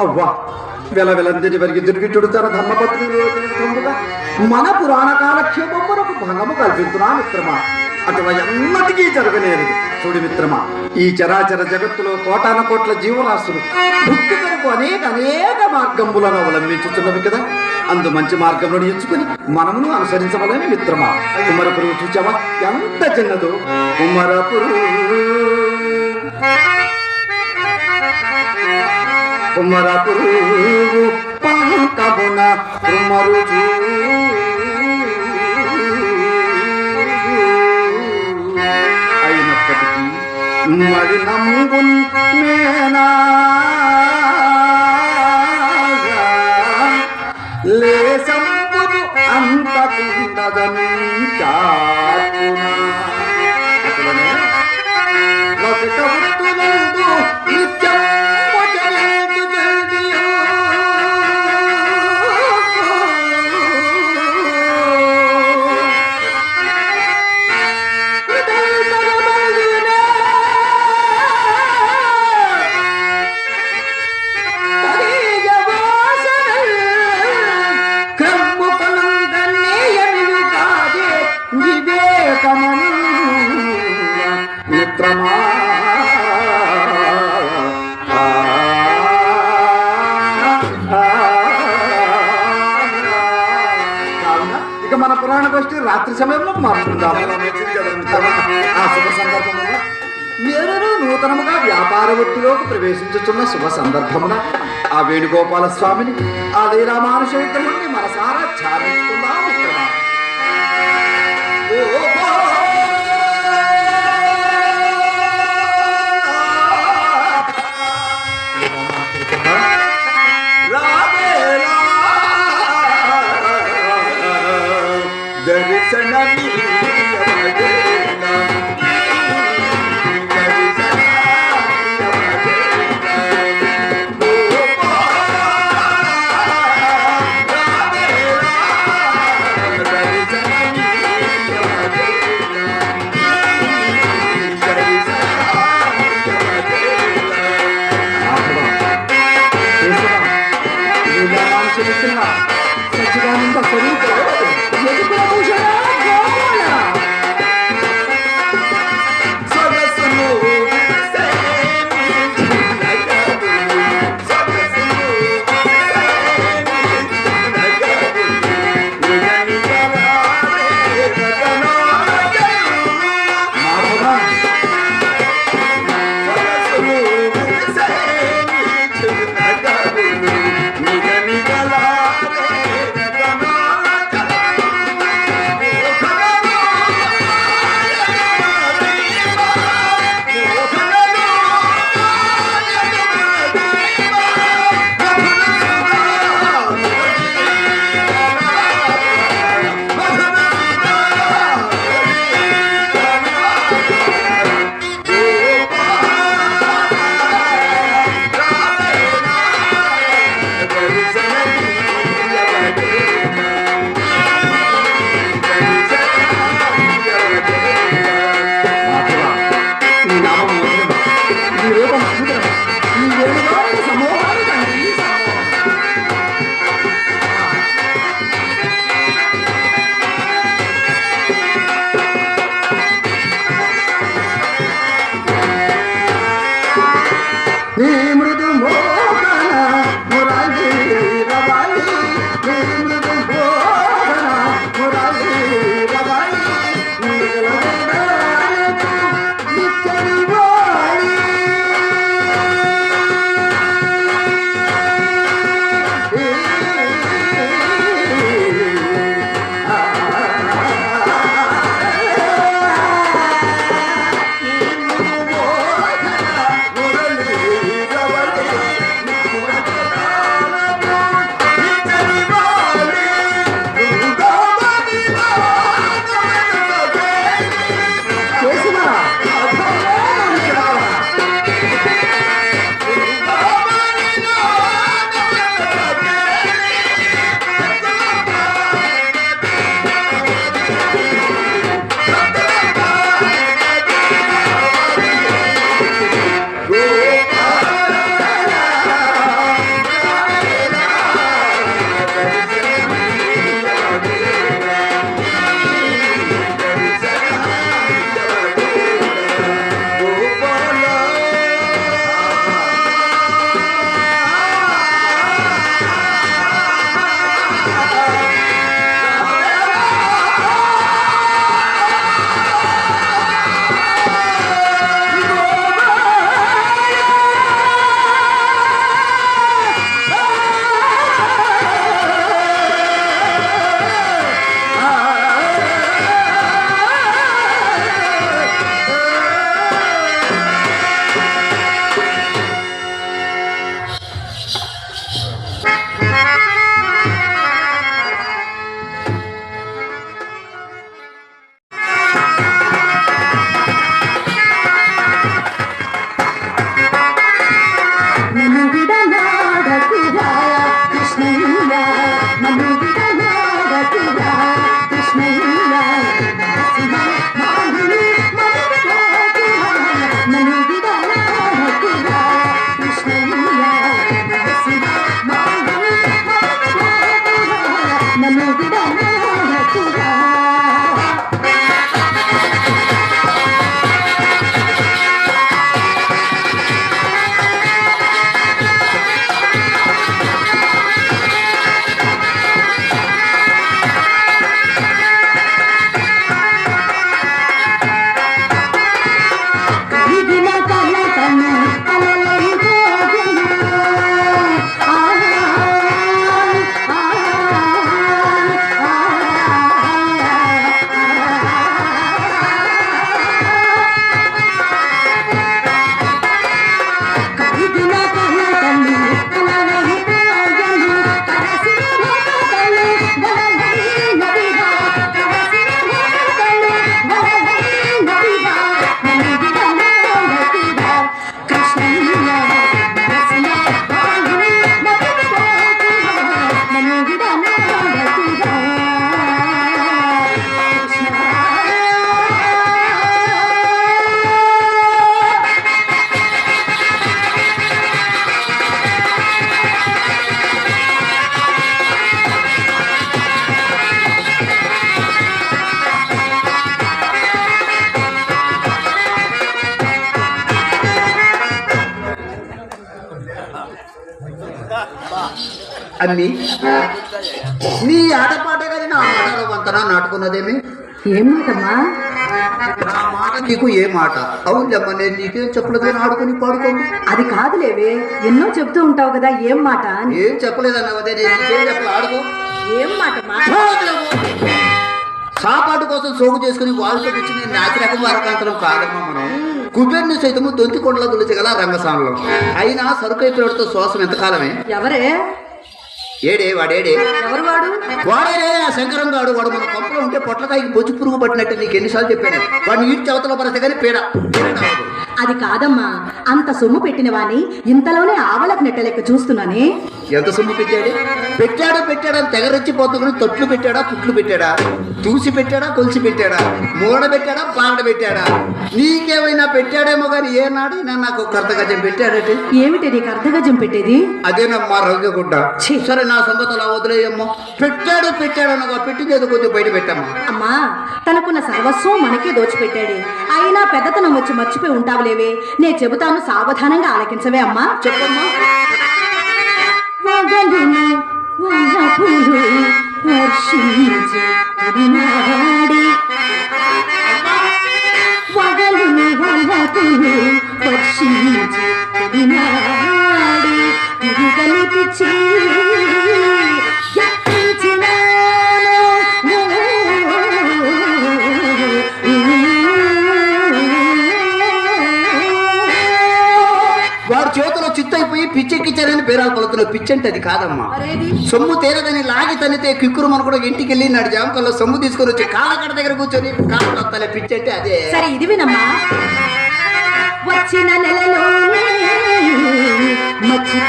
అవ్వా. వెల వెలందని వరికి దుర్గిట్టుడు ధర్మపత్ని మన పురాణ కాలక్షేపమునకు భంగము కల్పిస్తున్నా మిత్రమా. అటువంటి ఎన్నటికీ జరగలేదు చూడు మిత్రమా ఈ చరాచర జగత్తులో కోటాన కోట్ల జీవరాశులు భక్తి కొరకు అనేక అనేక మార్గములను అవలంబించుతున్నవి కదా. అందు మంచి మార్గంలో ఎంచుకుని మనమును అనుసరించవలని మిత్రమా. కుమరపురు చూచావా? ఎంత చిన్నదో. కుమరపురు కుమరపురు పంకబున కుమరు అయినప్పటికీ మరి నమ్మున్ మేనా లేసంపుడు అంతకుండదని చాటునా. పురాణ గోష్ఠి రాత్రి సమయంలో మారుతుందాం? ఆ శుభ సందర్భమున నేను నూతనముగా వ్యాపార వృత్తిలోకి ప్రవేశించుతున్న శుభ సందర్భమున ఆ వేణుగోపాల స్వామిని ఆ లీలామానుషవిద్యముని మనసారా tirar a mão da Corinthians. E ele, Dima ka అమ్మి నీ ఆటపాట కానీ నా ఆధారవంతనా నాటుకున్నదేమి? ఏం మాటమ్మా నా మాట నీకు ఏ మాట? అవునమ్మా నేను నీకేం చెప్పలేదని ఆడుకుని పాడుకోండి. అది కాదులేవే ఎన్నో చెప్తూ ఉంటావు కదా ఏం మాట ఏం చెప్పలేదు నేను నీకేం చెప్పలే ఆడుకో. ఏం మాట సాపాటు కోసం సోగు చేసుకుని వాళ్ళతో వచ్చి నేను నాచి రకం వరకాంతరం కాదమ్మా మనం కుబేర్ని సైతము దొంతి కొండల గల రంగస్థానంలో అయినా సరుకైపోయాడుతో శ్వాసం ఎంతకాలమే? ఎవరే? ఏడే వాడేడే? ఎవరు వాడు? వాడే ఆ శంకరం గాడు. వాడు మన పంపలో ఉంటే పొట్లకాయకి బొచ్చు పురుగు పట్టినట్టు నీకు ఎన్నిసార్లు చెప్పాను. వాడిని ఈడ్చి అవతల పడితే కానీ పీడ. అది కాదమ్మా. అంత సొమ్ము పెట్టిన వాణ్ణి ఇంతలోనే ఆవలకు నెట్టలెక్క చూస్తున్నానే. ఎంత సొమ్ము పెట్టాడు? పెట్టాడు పెట్టాడా తెగరెచ్చిపోతుకుని తొట్లు పెట్టాడా పుట్లు పెట్టాడా? చూసి పెట్టాడా కొలిసి పెట్టాడా మూడ పెట్టాడా పాండ పెట్టాడా నీకేమైనా పెట్టాడేమో కానీ ఏనాడైనా నాకు కర్త గజం పెట్టాడటి. ఏమిటి నీకు అర్ధగజం పెట్టేది? అదేనమ్మా రంగగుడ్డ ఛీ. సరే నా సంగతి అలా వదిలేయమ్మా. పెట్టాడు పెట్టాడు అనగా పెట్టింది ఏదో కొద్దిగా బయట పెట్టమ్మా. అమ్మా తనకున్న సర్వస్వం మనకే దోచిపెట్టాడు. అయినా పెద్దతనం వచ్చి మర్చిపోయి ఉంటావులేవే. నే చెబుతాను సావధానంగా ఆలకించవే అమ్మా. చెప్పమ్మా. আর সেই যে చేతిలో చిత్తైపోయి పిచ్చెక్కిచ్చారని పేరాలు పిచ్చి అంటే అది కాదమ్మా? సొమ్ము తీరదని లాగి తనితే కిక్కురు మన కూడా ఇంటికి వెళ్ళి నాడు జామకల్లో సొమ్ము తీసుకొని వచ్చి కాలకడ దగ్గర కూర్చొని కాలు వస్తాలే పిచ్చి అంటే అదే. సరే ఇది వినమ్మా. వచ్చిన నెలలోనే మచ్చిక